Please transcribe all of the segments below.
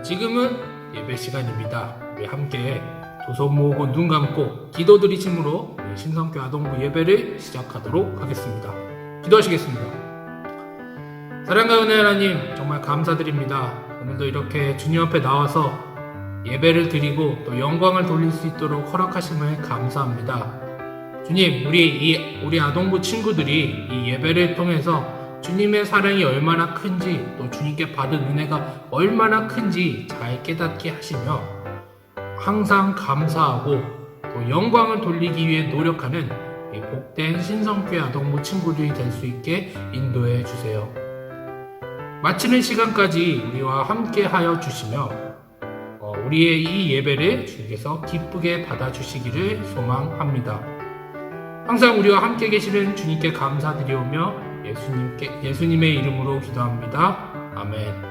자, 지금은 예배 시간입니다. 우리 함께 두손 모으고 눈 감고 기도 드리심으로 신성교 아동부 예배를 시작하도록 하겠습니다. 기도하시겠습니다. 사랑과 은혜 하나님 정말 감사드립니다. 오늘도 이렇게 주님 앞에 나와서 예배를 드리고 또 영광을 돌릴 수 있도록 허락하심을 감사합니다. 주님, 우리 이 우리 아동부 친구들이 이 예배를 통해서 주님의 사랑이 얼마나 큰지 또 주님께 받은 은혜가 얼마나 큰지 잘 깨닫게 하시며 항상 감사하고 또 영광을 돌리기 위해 노력하는 이 복된 신성교회 아동부 친구들이 될 수 있게 인도해 주세요. 마치는 시간까지 우리와 함께 하여 주시며 어, 우리의 이 예배를 주님께서 기쁘게 받아주시기를 소망합니다. 항상 우리와 함께 계시는 주님께 감사드리오며 예수님께, 예수님의 이름으로 기도합니다. 아멘.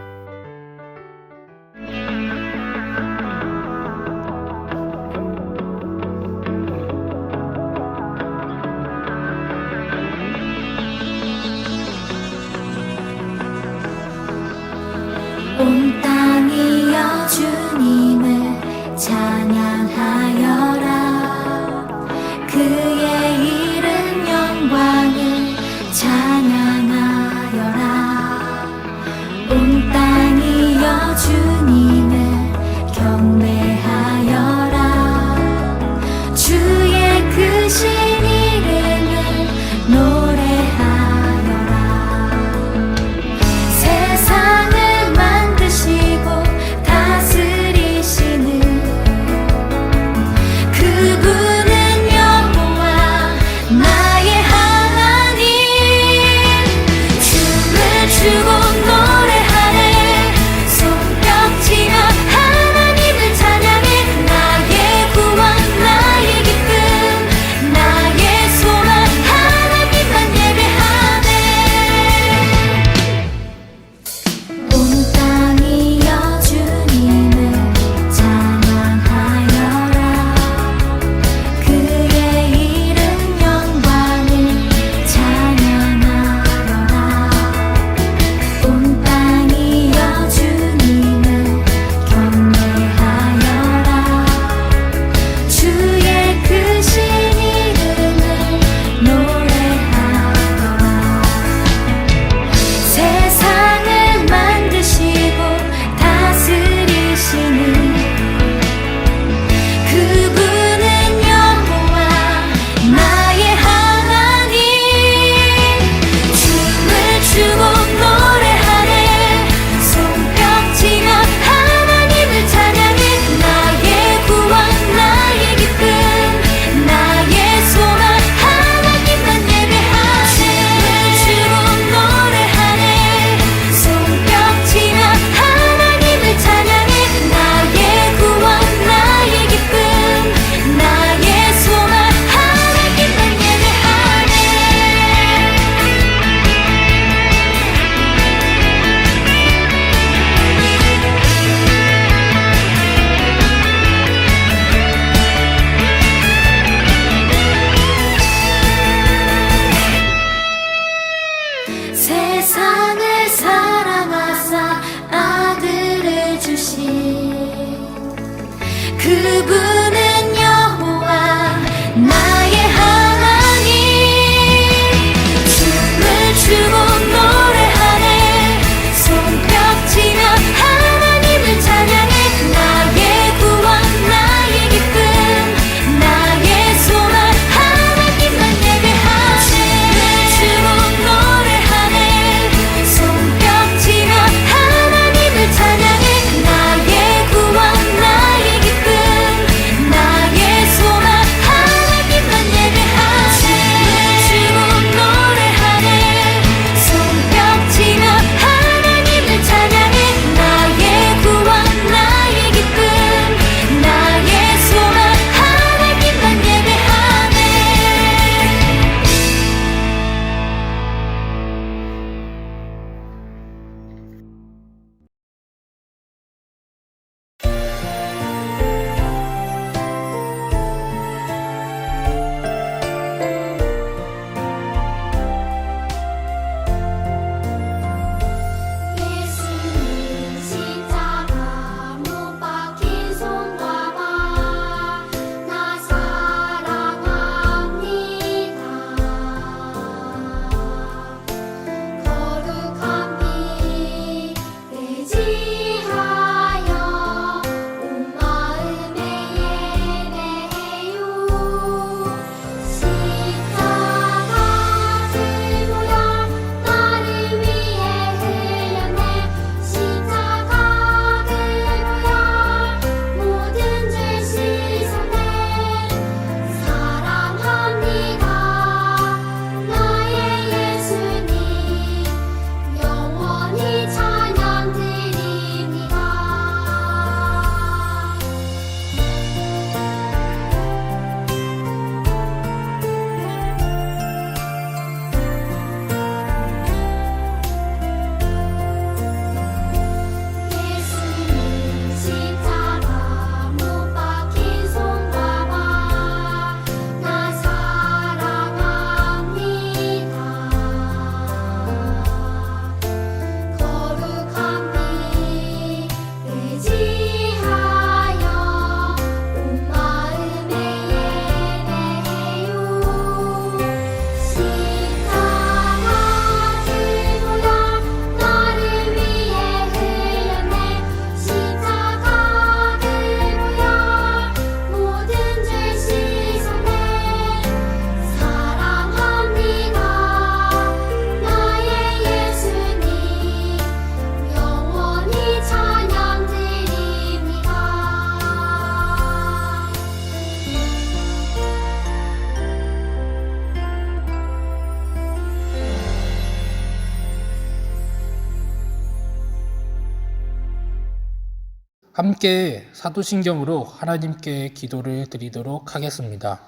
함께 사도신경으로 하나님께 기도를 드리도록 하겠습니다.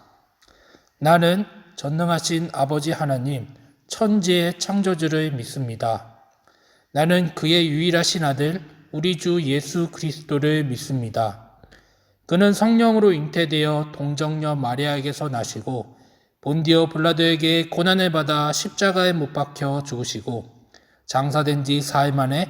나는 전능하신 아버지 하나님, 천지의 창조주를 믿습니다. 나는 그의 유일하신 아들, 우리 주 예수 그리스도를 믿습니다. 그는 성령으로 잉태되어 동정녀 마리아에게서 나시고 본디오 블라드에게 고난을 받아 십자가에 못 박혀 죽으시고 장사된 지 사흘 만에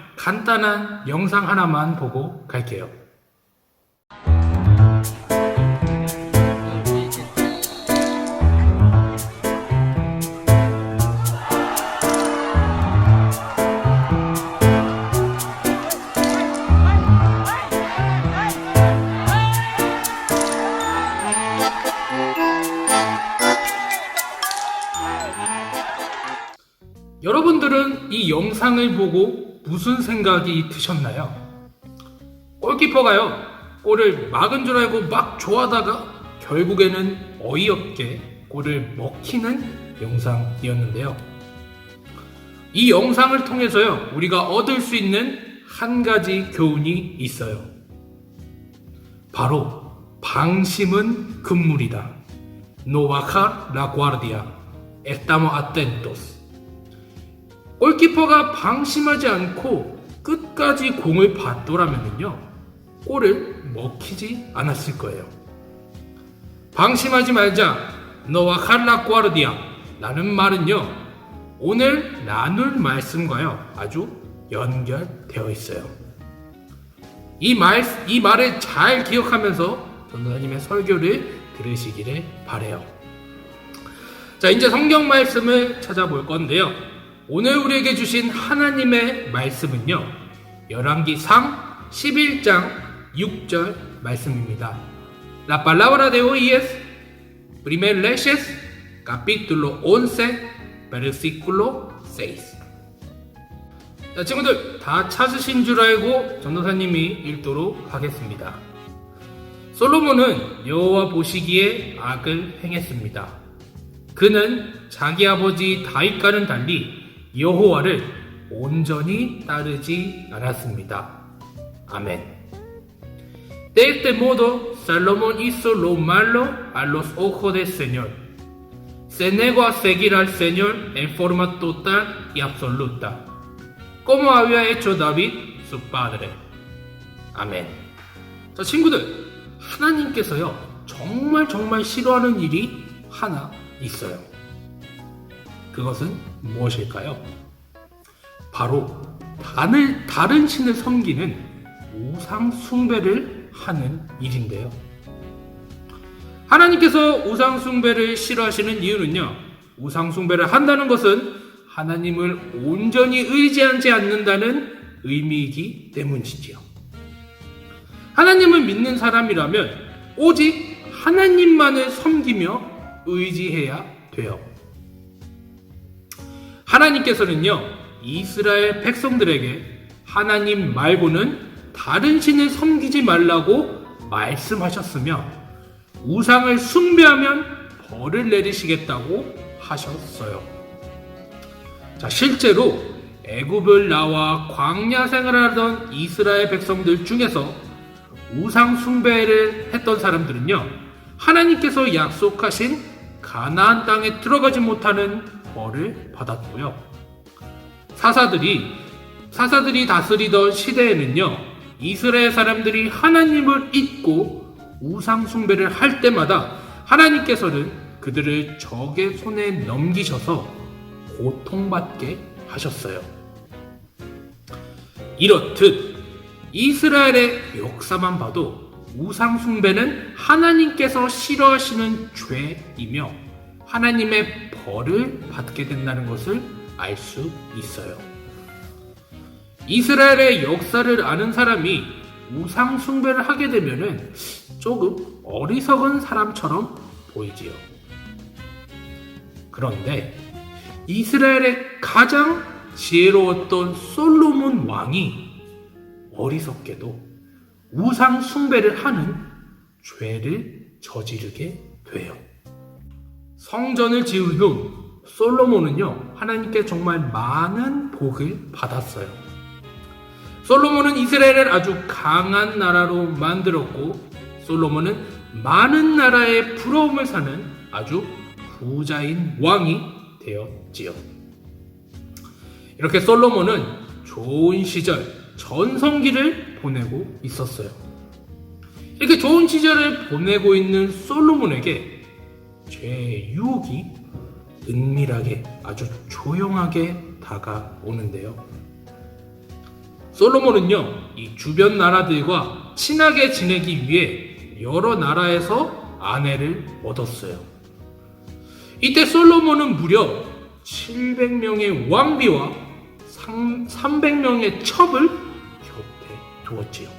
간단한 영상 하나만 보고 갈게요. 여러분들은 이 영상을 보고 무슨 생각이 드셨나요? 골키퍼가요, 골을 막은 줄 알고 막 좋아하다가 결국에는 어이없게 골을 먹히는 영상이었는데요. 이 영상을 통해서요, 우리가 얻을 수 있는 한 가지 교훈이 있어요. 바로, 방심은 금물이다. No bajar la guardia. Estamos atentos. 골키퍼가 방심하지 않고 끝까지 공을 받더라면요 골을 먹히지 않았을 거예요. 방심하지 말자 너와 칼라 구아르디아 라는 말은요 오늘 나눌 말씀과요 아주 연결되어 있어요. 이 말, 이 말을 잘 기억하면서 전도사님의 설교를 들으시기를 바래요. 자, 이제 성경 말씀을 찾아볼 건데요. 오늘 우리에게 주신 하나님의 말씀은요. 열왕기상 11장 6절 말씀입니다. La palabra de hoy es Primer Reyes capítulo 11 versículo 6. 자, 친구들 다 찾으신 줄 알고 전도사님이 읽도록 하겠습니다. 솔로몬은 여호와 보시기에 악을 행했습니다. 그는 자기 아버지 다윗과는 달리 여호와를 온전히 따르지 않았습니다. 아멘. De este modo, Salomón hizo lo malo a los ojos del Señor. Se negó a seguir al Señor en forma total y absoluta, como había hecho David, su padre. 아멘. 자, 친구들, 하나님께서요, 정말 정말 싫어하는 일이 하나 있어요. 그것은 무엇일까요? 바로 다른, 다른 신을 섬기는 우상 숭배를 하는 일인데요. 하나님께서 우상 숭배를 싫어하시는 이유는요. 우상 숭배를 한다는 것은 하나님을 온전히 의지하지 않는다는 의미이기 때문이지요. 하나님을 믿는 사람이라면 오직 하나님만을 섬기며 의지해야 돼요. 하나님께서는요, 이스라엘 백성들에게 하나님 말고는 다른 신을 섬기지 말라고 말씀하셨으며, 우상을 숭배하면 벌을 내리시겠다고 하셨어요. 자, 실제로 애굽을 나와 광야 생활하던 이스라엘 백성들 중에서 우상 숭배를 했던 사람들은요, 하나님께서 약속하신 가나안 땅에 들어가지 못하는 벌을 받았고요. 사사들이 사사들이 다스리던 시대에는요. 이스라엘 사람들이 하나님을 잊고 우상 숭배를 할 때마다 하나님께서는 그들을 적의 손에 넘기셔서 고통받게 하셨어요. 이렇듯 이스라엘의 역사만 봐도 우상 숭배는 하나님께서 싫어하시는 죄이며 하나님의 벌을 받게 된다는 것을 알 수 있어요. 이스라엘의 역사를 아는 사람이 우상 숭배를 하게 되면은 조금 어리석은 사람처럼 보이지요. 그런데 이스라엘의 가장 지혜로웠던 솔로몬 왕이 어리석게도 우상 숭배를 하는 죄를 저지르게 돼요. 성전을 지은 후 솔로몬은요, 하나님께 정말 많은 복을 받았어요. 솔로몬은 이스라엘을 아주 강한 나라로 만들었고, 솔로몬은 많은 나라의 부러움을 사는 아주 부자인 왕이 되었지요. 이렇게 솔로몬은 좋은 시절, 전성기를 보내고 있었어요. 이렇게 좋은 시절을 보내고 있는 솔로몬에게 죄의 유혹이 은밀하게 아주 조용하게 다가오는데요. 솔로몬은요, 이 주변 나라들과 친하게 지내기 위해 여러 나라에서 아내를 얻었어요. 이때 솔로몬은 무려 700명의 왕비와 300명의 첩을 곁에 두었지요.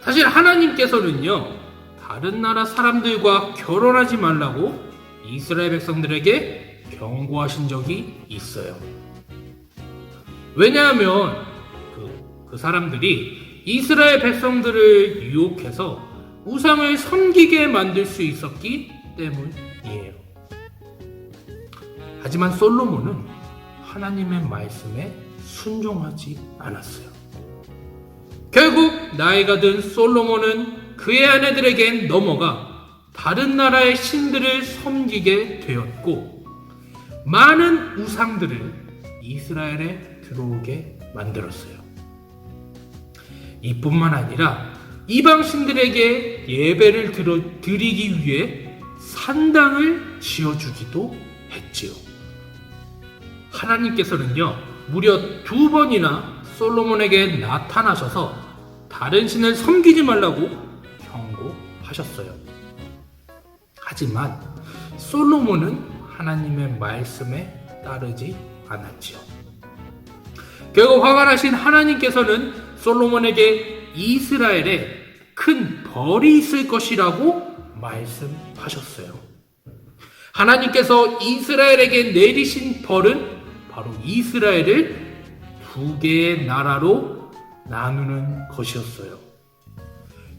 사실 하나님께서는요, 다른 나라 사람들과 결혼하지 말라고 이스라엘 백성들에게 경고하신 적이 있어요. 왜냐하면 그, 그 사람들이 이스라엘 백성들을 유혹해서 우상을 섬기게 만들 수 있었기 때문이에요. 하지만 솔로몬은 하나님의 말씀에 순종하지 않았어요. 결국 나이가 든 솔로몬은 그의 아내들에게 넘어가 다른 나라의 신들을 섬기게 되었고 많은 우상들을 이스라엘에 들어오게 만들었어요. 이뿐만 아니라 이방 신들에게 예배를 들어, 드리기 위해 산당을 지어주기도 했지요. 하나님께서는요, 무려 두 번이나 솔로몬에게 나타나셔서 다른 신을 섬기지 말라고 하셨어요. 하지만 솔로몬은 하나님의 말씀에 따르지 않았지요. 결국 화가 나신 하나님께서는 솔로몬에게 이스라엘에 큰 벌이 있을 것이라고 말씀하셨어요. 하나님께서 이스라엘에게 내리신 벌은 바로 이스라엘을 두 개의 나라로 나누는 것이었어요.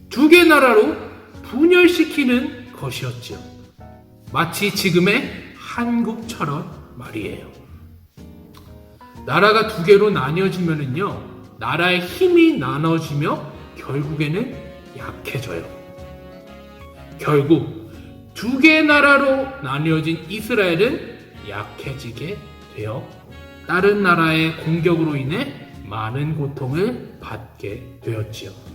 두 개의 나라로 분열시키는 것이었지요. 마치 지금의 한국처럼 말이에요. 나라가 두 개로 나뉘어지면은요, 나라의 힘이 나눠지며 결국에는 약해져요. 결국 두 개의 나라로 나뉘어진 이스라엘은 약해지게 되어 다른 나라의 공격으로 인해 많은 고통을 받게 되었지요.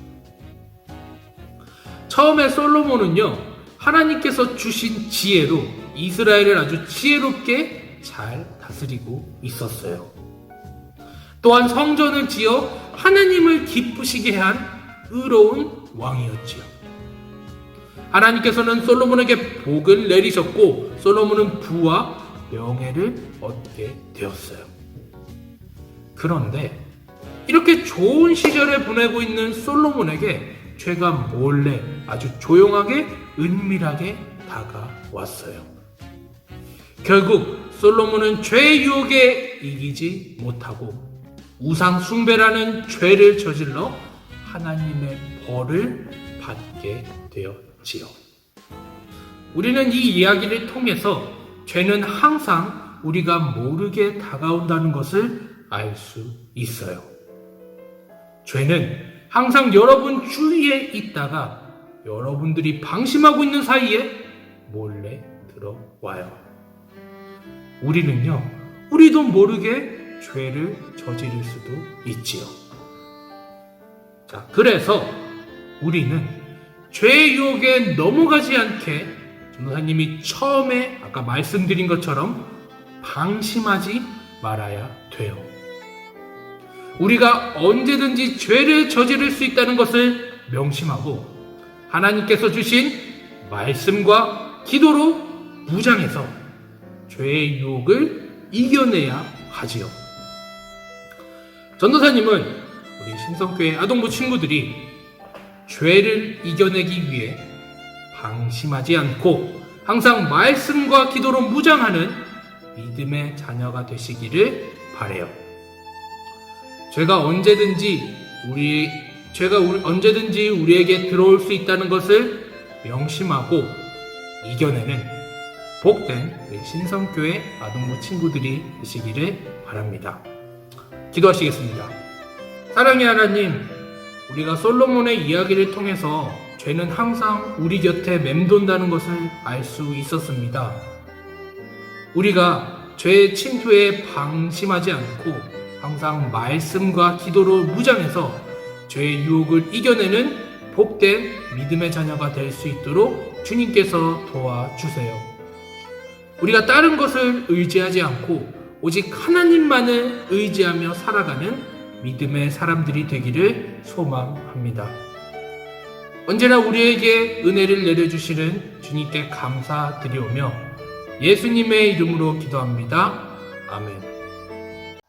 처음에 솔로몬은요, 하나님께서 주신 지혜로 이스라엘을 아주 지혜롭게 잘 다스리고 있었어요. 또한 성전을 지어 하나님을 기쁘시게 한 의로운 왕이었지요. 하나님께서는 솔로몬에게 복을 내리셨고 솔로몬은 부와 명예를 얻게 되었어요. 그런데 이렇게 좋은 시절을 보내고 있는 솔로몬에게 죄가 몰래 아주 조용하게 은밀하게 다가왔어요. 결국 솔로몬은 죄의 유혹에 이기지 못하고 우상 숭배라는 죄를 저질러 하나님의 벌을 받게 되었지요. 우리는 이 이야기를 통해서 죄는 항상 우리가 모르게 다가온다는 것을 알 수 있어요. 죄는 항상 여러분 주위에 있다가 여러분들이 방심하고 있는 사이에 몰래 들어와요. 우리는요, 우리도 모르게 죄를 저지를 수도 있지요. 자, 그래서 우리는 죄의 유혹에 넘어가지 않게 전도사님이 처음에 아까 말씀드린 것처럼 방심하지 말아야 돼요. 우리가 언제든지 죄를 저지를 수 있다는 것을 명심하고 하나님께서 주신 말씀과 기도로 무장해서 죄의 유혹을 이겨내야 하지요. 전도사님은 우리 신성교회 아동부 친구들이 죄를 이겨내기 위해 방심하지 않고 항상 말씀과 기도로 무장하는 믿음의 자녀가 되시기를 바래요. 죄가 언제든지 우리 죄가 우리- 언제든지 우리에게 들어올 수 있다는 것을 명심하고 이겨내는 복된 신성교회 아동부 친구들이 되시기를 바랍니다. 기도하시겠습니다. 사랑의 하나님, 우리가 솔로몬의 이야기를 통해서 죄는 항상 우리 곁에 맴돈다는 것을 알 수 있었습니다. 우리가 죄의 침투에 방심하지 않고 항상 말씀과 기도로 무장해서 죄의 유혹을 이겨내는 복된 믿음의 자녀가 될 수 있도록 주님께서 도와주세요. 우리가 다른 것을 의지하지 않고 오직 하나님만을 의지하며 살아가는 믿음의 사람들이 되기를 소망합니다. 언제나 우리에게 은혜를 내려주시는 주님께 감사드리오며 예수님의 이름으로 기도합니다. 아멘.